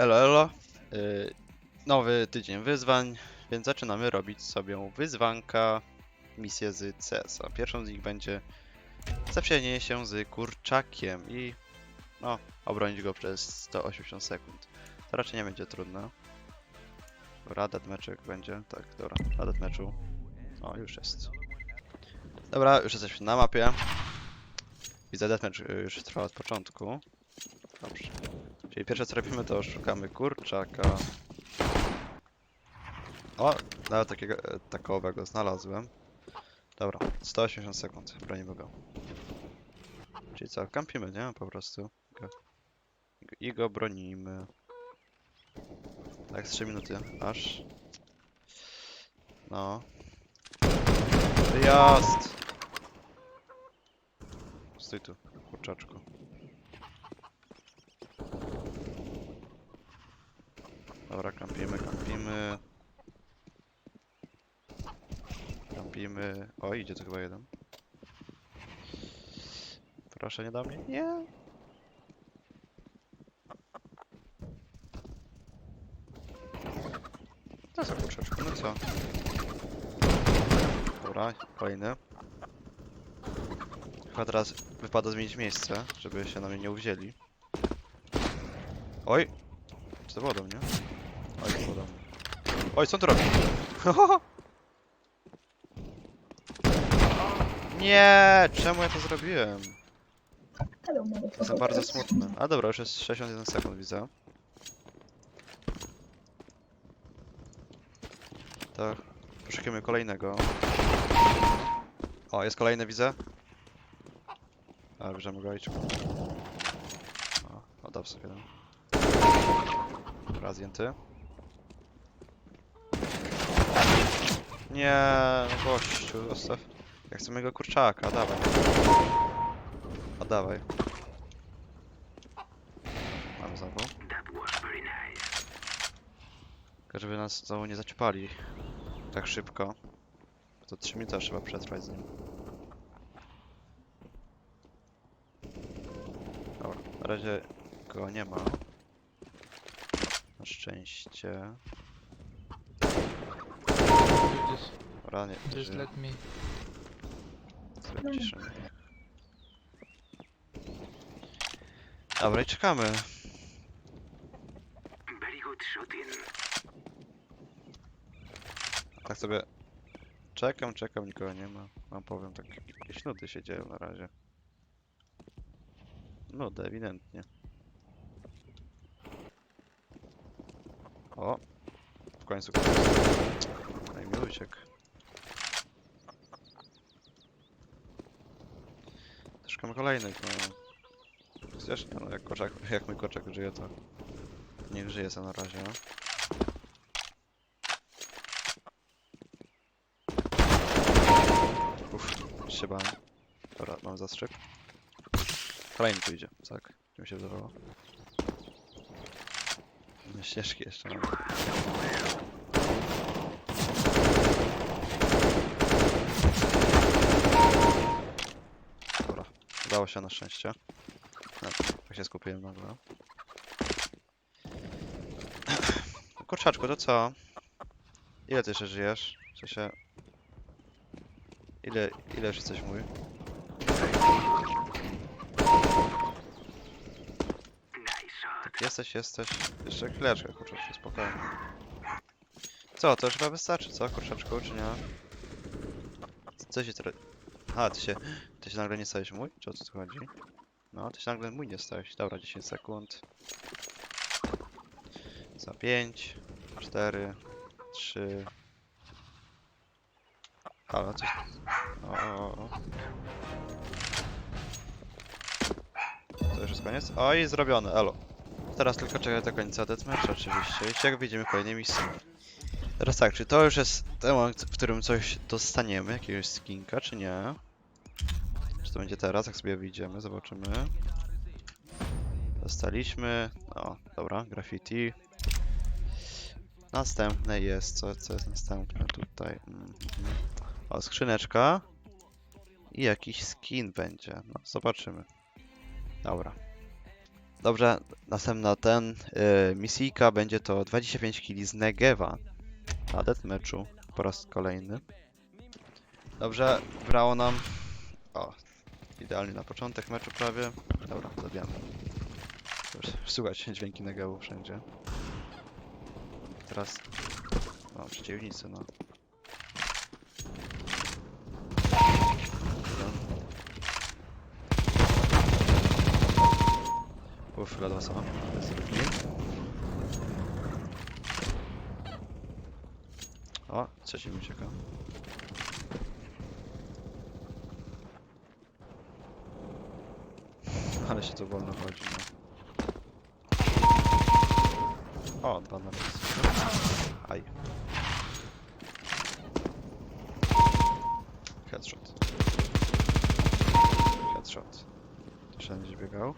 Elo, elo. Yy, nowy tydzień wyzwań, więc zaczynamy robić sobie wyzwanka, misję z CS-a. Pierwszą z nich będzie zapienie się z kurczakiem i no, obronić go przez 180 sekund. To raczej nie będzie trudne. Dobra, deathmatchek będzie, tak, dobra, na deathmatchu. O, już jest. Dobra, już jesteśmy na mapie. Widzę, deathmatch y, już trwa od początku. Dobrze. Czyli pierwsze co robimy to szukamy kurczaka. O, nawet takiego e, takowego znalazłem. Dobra, 180 sekund, bronimy go. Czyli co, kampimy, nie? Po prostu. I go bronimy. Tak, z 3 minuty, aż. No. Wyjazd! Stój tu, kurczaczku. Dobra, kampimy, kampimy. Kampimy. O, idzie tu chyba jeden. Proszę, nie do mnie. Nie. No co, kurczaczku, no co? Dobra, kolejny. Chyba teraz wypada zmienić miejsce, żeby się na mnie nie uwzięli. Oj! Czy to było do mnie? Oj, mnie. Oj, co on tu robi? Nie! Czemu ja to zrobiłem? To bardzo smutne. A dobra, już jest 61 sekund, widzę. To poszukamy kolejnego. O, jest kolejny, widzę. A, bierzemy go, idź. O, oddał sobie jeden. Raz zdjęty. Nie, no gościu, zostaw. Ja chcę mojego kurczaka, dawaj. A dawaj. Mam znowu. Tylko żeby nas znowu nie zaciupali tak szybko. To 3 minuty trzeba przetrwać z nim. Dobra, na razie go nie ma. Na szczęście. Just, Dobra, nie, just let me. Dobra, i czekamy. Tak sobie czekam, czekam, nikogo nie ma. Mam powiem, tak jakieś nudy się dzieją na razie. Nudy, ewidentnie. O! W końcu. No i mi uciekł. Szukamy kolejnych, no. Chociaż nie, no jak jak mój koczak żyje, to niech żyje sobie na razie. Uff, się bałem. Dobra, mam zastrzyk. Kolejny tu idzie, tak, mi się wydawało. No, ścieżki jeszcze mam. Dobra, udało się na szczęście. No, tak się skupiłem nagle. Kurczaczku, to co? Ile ty jeszcze żyjesz? W sensie... Ile, ile już jesteś mój? Tak, jesteś, jesteś. Jeszcze chwileczkę, kurczaczku, spokojnie. Co, to już chyba wystarczy, co, kurczaczku, czy nie? Co się teraz... A, ty się... Ty się nagle nie stałeś mój? Czy o co tu chodzi? No, ty się nagle mój nie stałeś. Dobra, 10 sekund. Za 5, 4, 3. Halo, coś... O, o, o. To już jest koniec? Oj, zrobione, elo. Teraz tylko czekaj do końca deathmatcha oczywiście. I jak widzimy kolejnej misji. Teraz tak, czy to już jest moment, w którym coś dostaniemy, jakiegoś skinka, czy nie? Czy to będzie teraz, jak sobie wyjdziemy, zobaczymy. Dostaliśmy. O, dobra, graffiti. Następne jest, co, co jest następne tutaj? Mhm. O, skrzyneczka. I jakiś skin będzie. No, zobaczymy. Dobra. Dobrze, następna ten yy, misyjka będzie to 25 kg z Negewa na deathmatchu po raz kolejny. Dobrze, brało nam. O, idealnie na początek meczu prawie. Dobra, zabijamy. Słuchać dźwięki Negewu wszędzie. Teraz. O, przeciwnicy, no. Uff, ledwo jest drugi. O, trzeci mi ucieka. Ale się to wolno chodzi, no. O, dwa na. Aj. Headshot. Headshot. Będzie biegał.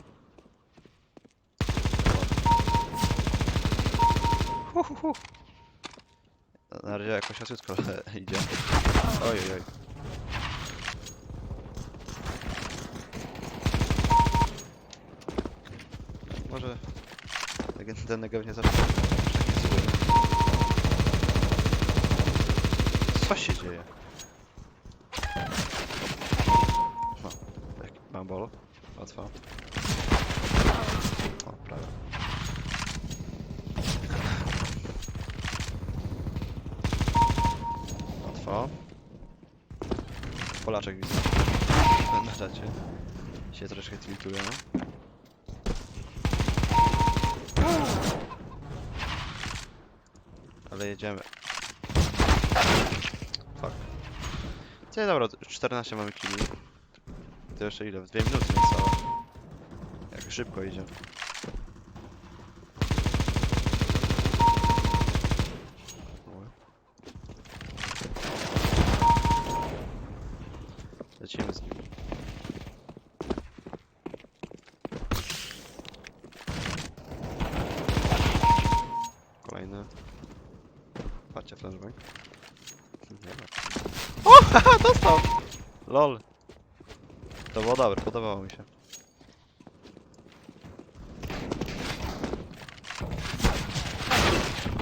Hu, hu, hu. Na razie jakoś osyczko idzie. Oj, oj, oj. Może ten- ten negew nie zawsze tak jest zły. Co się dzieje? No, tak, mam bolo. Łatwo. O, prawie. Łatwo. Polaczek widzę. Na czacie. Się troszkę tiltuje. Ale jedziemy. Fuck. Nie, dobra, 14 mamy kili. To jeszcze ile? W 2 minuty niecałe. Jak szybko idzie. Oj. Lecimy z nim. Kolejny. Patrzcie, flashbang. Nie ma. O, haha, dostał! Lol. To było dobre, podobało mi się.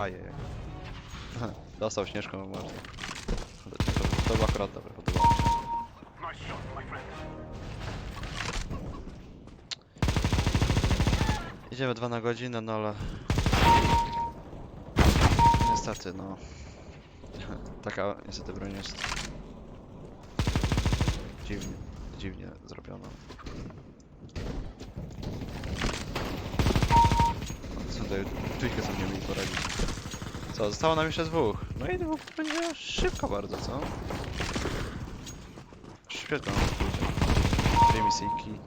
Ajej. Dostał śnieżką w To, to było akurat dobre, podobało mi się. Idziemy 2 na godzinę, no ale... Niestety, no. Taka niestety broń jest. Dziwnie, dziwnie zrobiona. Co tutaj, trójkę sobie mieli poradzić. Co, zostało nam jeszcze dwóch. No i dwóch będzie szybko bardzo, co? Nam pójdzie. Dwie misyjki,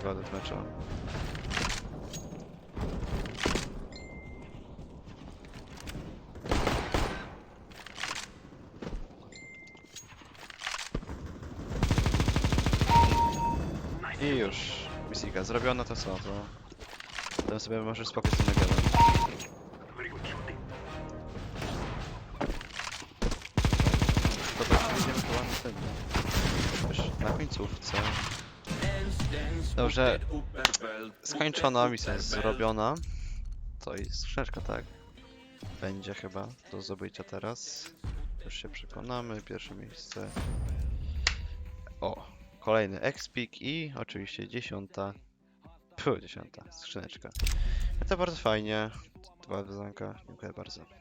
dwa deathmatcha. I już. Misika zrobiona, to co? To... Potem sobie możesz spokojnie z tym chyba następnie. Już na końcówce. Dobrze. Skończona misja zrobiona. To i skrzeczka, tak? Będzie chyba do zdobycia teraz. Już się przekonamy. Pierwsze miejsce. O, kolejny expik i oczywiście dziesiąta. Puh, dziesiąta skrzyneczka. To bardzo fajnie. Dwa wyzwanka. Dziękuję bardzo.